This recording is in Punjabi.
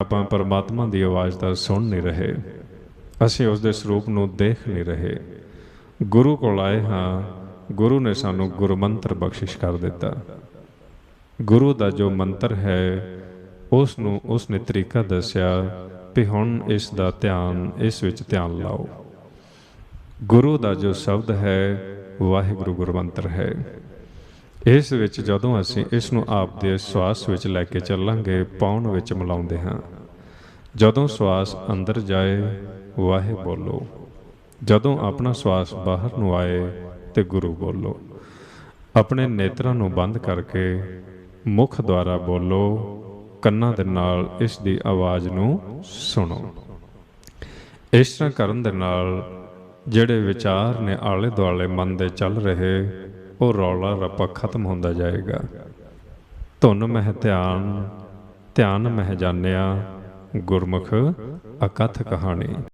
ਆਪਾਂ ਪਰਮਾਤਮਾ ਦੀ ਆਵਾਜ਼ ਤਾਂ ਸੁਣ ਨਹੀਂ ਰਹੇ। ਅਸੀਂ ਉਸ ਦੇ ਸਰੂਪ ਨੂੰ ਦੇਖ ਨਹੀਂ ਰਹੇ। ਗੁਰੂ ਕੋਲ ਆਏ ਹਾਂ, ਗੁਰੂ ਨੇ ਸਾਨੂੰ ਗੁਰਮੰਤਰ ਬਖਸ਼ਿਸ਼ ਕਰ ਦਿੱਤਾ। ਗੁਰੂ ਦਾ ਜੋ ਮੰਤਰ ਹੈ ਉਸ ਨੂੰ ਉਸ ਨੇ ਤਰੀਕਾ ਦੱਸਿਆ ਵੀ ਹੁਣ ਇਸ ਦਾ ਧਿਆਨ ਇਸ ਵਿੱਚ ਧਿਆਨ ਲਾਓ। ਗੁਰੂ ਦਾ ਜੋ ਸ਼ਬਦ ਹੈ, ਵਾਹਿਗੁਰੂ ਗੁਰਮੰਤਰ ਹੈ। ਇਸ ਵਿੱਚ ਜਦੋਂ ਅਸੀਂ ਇਸ ਨੂੰ ਆਪ ਦੇ ਸਵਾਸ ਵਿੱਚ ਲੈ ਕੇ ਚੱਲਾਂਗੇ, ਪਾਉਣ ਵਿੱਚ ਮਿਲਾਉਂਦੇ ਹਾਂ। ਜਦੋਂ ਸਵਾਸ ਅੰਦਰ ਜਾਏ ਵਾਹਿ ਬੋਲੋ। ਜਦੋਂ ਆਪਣਾ ਸਵਾਸ ਬਾਹਰ ਨੂੰ ਆਏ ਤੇ ਗੁਰੂ ਬੋਲੋ। ਆਪਣੇ ਨੇਤਰਾਂ ਨੂੰ ਬੰਦ ਕਰਕੇ ਮੁਖ ਦੁਆਰਾ ਬੋਲੋ, ਕੰਨਾਂ ਦੇ ਨਾਲ ਇਸ ਦੀ ਆਵਾਜ਼ ਨੂੰ ਸੁਣੋ। ਇਸ ਤਰ੍ਹਾਂ ਕਰਨ ਦੇ ਨਾਲ ਜਿਹੜੇ ਵਿਚਾਰ ਨੇ ਆਲੇ ਦੁਆਲੇ ਮਨ ਦੇ ਚੱਲ ਰਹੇ ਉਹ ਰੌਲਾ ਰੱਪਾ ਖਤਮ ਹੁੰਦਾ ਜਾਏਗਾ। ਧੁਨ ਮਹਿ ਧਿਆਨ ਧਿਆਨ ਮਹਿ ਜਾਣਿਆ, ਗੁਰਮੁਖ ਅਕਥ ਕਹਾਣੀ।